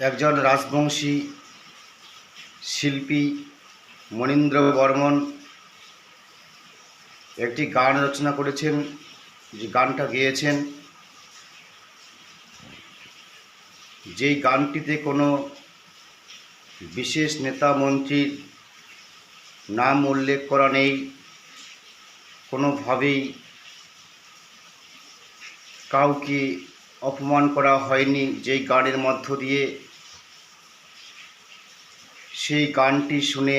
একজন রাজবংশী শিল্পী মনীন্দ্র বর্মন একটি গান রচনা করেছেন, যে গানটা গেয়েছেন। যেই গানটিতে কোনো বিশেষ নেতা মন্ত্রীর নাম উল্লেখ করা নেই, কোনোভাবেই কাউকে অপমান করা হয়নি, যেই গানের মধ্য দিয়ে সেই গানটি শুনে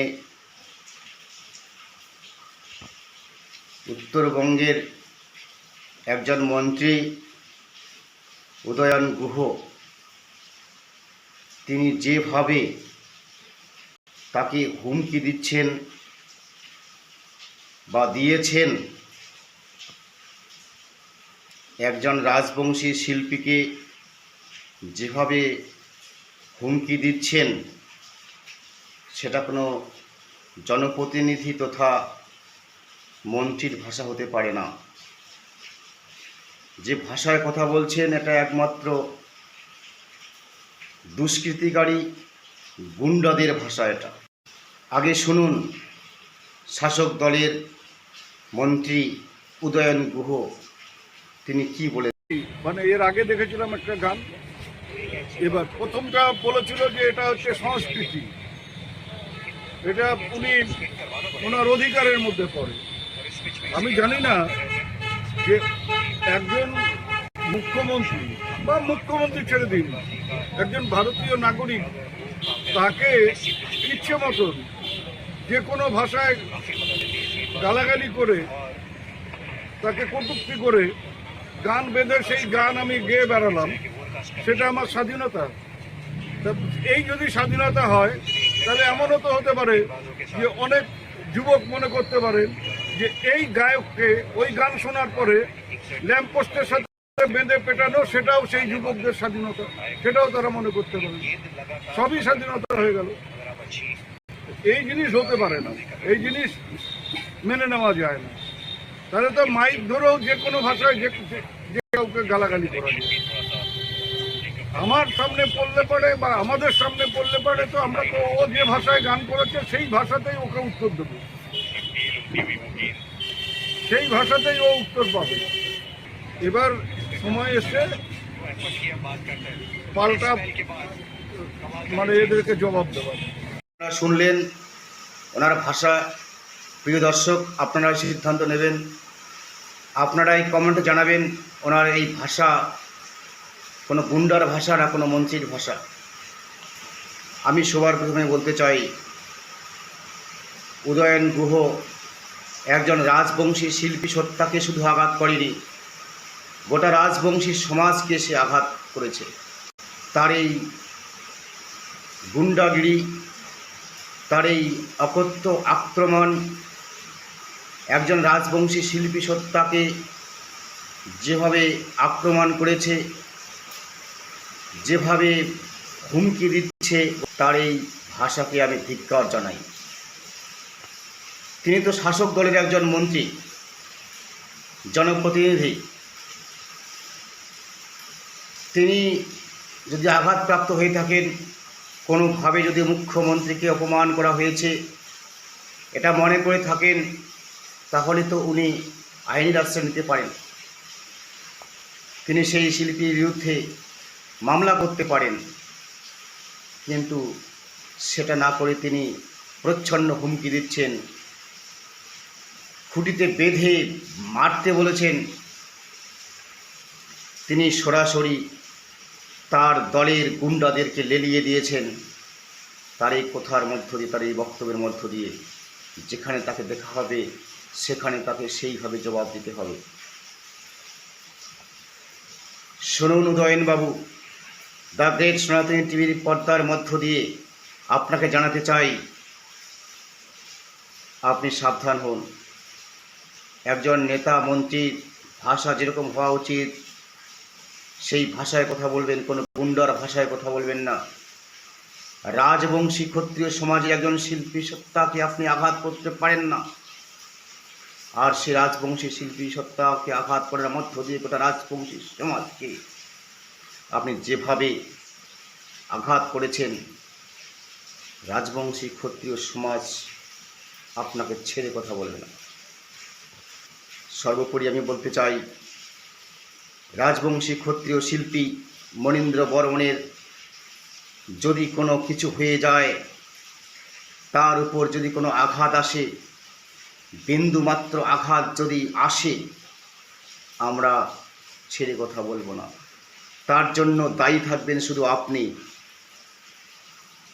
উত্তরবঙ্গের একজন মন্ত্রী উদয়ন গুহ, তিনি যেভাবে তাকে হুমকি দিচ্ছেন বা দিয়েছেন, একজন রাজবংশী শিল্পীকে যেভাবে হুমকি দিচ্ছেন সেটা কোনো জনপ্রতিনিধি তথা মন্ত্রীর ভাষা হতে পারে না। যে ভাষায় কথা বলছেন এটা একমাত্র দুষ্কৃতিকারী গুন্ডাদের ভাষা এটা। আগে শুনুন, শাসক দলের মন্ত্রী উদয়ন গুহ, তিনি কি বলে মানে এর আগে দেখেছিলাম একটা গান। এবার প্রথমটা বলেছিল যে এটা হচ্ছে সংস্কৃতি। এটা উনি ওনার অধিকারের মধ্যে পড়ে। আমি জানি না যে একজন মুখ্যমন্ত্রী বা মুখ্যমন্ত্রী ছেড়ে দিন একজন ভারতীয় নাগরিক তাকে ইচ্ছে মতন যে কোনো ভাষায় গালাগালি করে তাকে কটুক্তি করে গান বেঁধে সেই গান আমি গেয়ে বেড়ালাম, সেটা আমার স্বাধীনতা। এই যদি স্বাধীনতা হয় তাহলে এমনও তো হতে পারে যে অনেক যুবক মনে করতে পারে যে এই গায়ককে ওই গান শোনার পরে ল্যাম্পপোস্টের সাথে বেঁধে পেটানো, সেটাও সেই যুবকদের স্বাধীনতা, সেটাও তারা মনে করতে পারে। সবই স্বাধীনতা হয়ে গেল। এই জিনিস হতে পারে না। এই জিনিস মেনে নেওয়া যায় না। তাহলে তো মাইক ধরেও যে কোনো ভাষায় যে কাউকে গালাগালি করা যায়। আমার সামনে পড়লে পড়ে বা আমাদের সামনে পড়লে পড়ে তো আমরা তো ও যে ভাষায় গান করেছে, সেই ভাষাতেই ওকে উত্তর দেব। সেই ভাষাতেই ও উত্তর পাবে। এবার সময় এসে পাল্টা মানে এদেরকে জবাব দেওয়ার আপনারা শুনলেন ওনার ভাষা। প্রিয় দর্শক, আপনারা সিদ্ধান্ত নেবেন। আপনারাই কমেন্টে জানাবেন ওনার এই ভাষা কোনো গুন্ডার ভাষা না কোনো মন্ত্রীর ভাষা। আমি সবার প্রথমে বলতে চাই, উদয়ন গুহ একজন রাজবংশী শিল্পী সত্তাকে শুধু আঘাত করেনি, গোটা রাজবংশী সমাজকে সে আঘাত করেছে। তার এই গুন্ডাগিরি, তার এই অকথ্য আক্রমণ, একজন রাজবংশী শিল্পী সত্তাকে যেভাবে আক্রমণ করেছে যেভাবে হুমকি দিচ্ছে, তার এই ভাষাকে আমি ধিক্কার জানাই। তিনি তো শাসক দলের একজন মন্ত্রী, জনপ্রতিনিধি। তিনি যদি আঘাতপ্রাপ্ত হয়ে থাকেন, কোনোভাবে যদি মুখ্যমন্ত্রীকে অপমান করা হয়েছে, এটা মনে করে থাকেন, তাহলে তো উনি আইনের আশ্রয় নিতে পারেন। তিনি সেই শিল্পীর বিরুদ্ধে মামলা করতে পারেন। কিন্তু সেটা না করে তিনি প্রচ্ছন্ন হুমকি দিচ্ছেন। খুঁটিতে বেঁধে মারতে বলেছেন। তিনি সরাসরি তার দলের গুন্ডাদেরকে লেলিয়ে দিয়েছেন। তার এই কথার মধ্য দিয়ে, তার এই বক্তব্যের মধ্য দিয়ে যেখানে তাকে দেখা হবে, সেখানে তাকে সেইভাবে জবাব দিতে হবে। শুনুন উদয়নবাবু দ্য গ্রেট সনাতনী টিভির পর্দার মধ্য দিয়ে আপনাকে জানাতে চাই, আপনি সাবধান হন। একজন নেতা মন্ত্রীর ভাষা যেরকম হওয়া উচিত, সেই ভাষায় কথা বলবেন, কোনো গুন্ডার ভাষায় কথা বলবেন না। রাজবংশী ক্ষত্রিয় সমাজের একজন শিল্পী সত্তাকে আপনি আঘাত করতে পারেন না। আর সে রাজবংশী শিল্পী সত্তাকে আঘাত করার মধ্য দিয়ে গোটা রাজবংশী সমাজকে আপনি যেভাবে আঘাত করেছেন, রাজবংশী ক্ষত্রিয় সমাজ আপনাকে ছেড়ে কথা বলবে না। সর্বোপরি আমি বলতে চাই, রাজবংশী ক্ষত্রিয় শিল্পী মনীন্দ্র বর্মনের যদি কোনো কিছু হয়ে যায়, তার উপর যদি কোনো আঘাত আসে, বিন্দুমাত্র আঘাত যদি আসে, আমরা ছেড়ে কথা বলব না। তার জন্য দায়ী থাকবেন শুধু আপনি।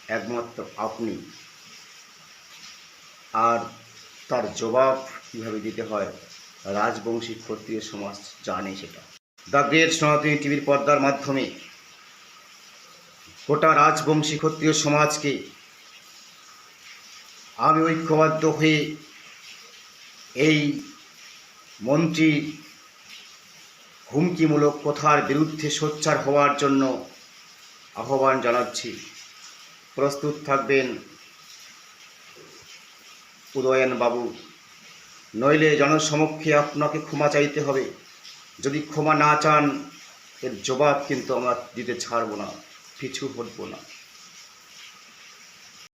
একমাত্র আপনি। আর তার জবাব কীভাবে দিতে হয়, রাজবংশী ক্ষত্রিয় সমাজ জানে সেটা। দ্য গ্রেট সনাতনী টিভির পর্দার মাধ্যমে গোটা রাজবংশী ক্ষত্রিয় সমাজকে আমি ঐক্যবদ্ধ হয়ে এই মন্ত্রী হুমকিমূলক প্রথার বিরুদ্ধে সোচ্চার হওয়ার জন্য আহ্বান জানাচ্ছি। প্রস্তুত থাকবেন উদয়ন বাবু নইলে জনসমক্ষে আপনাকে ক্ষমা চাইতে হবে। যদি ক্ষমা না চান, এর জবাব কিন্তু আমরা দিতে ছাড়ব না, পিছু হটব না।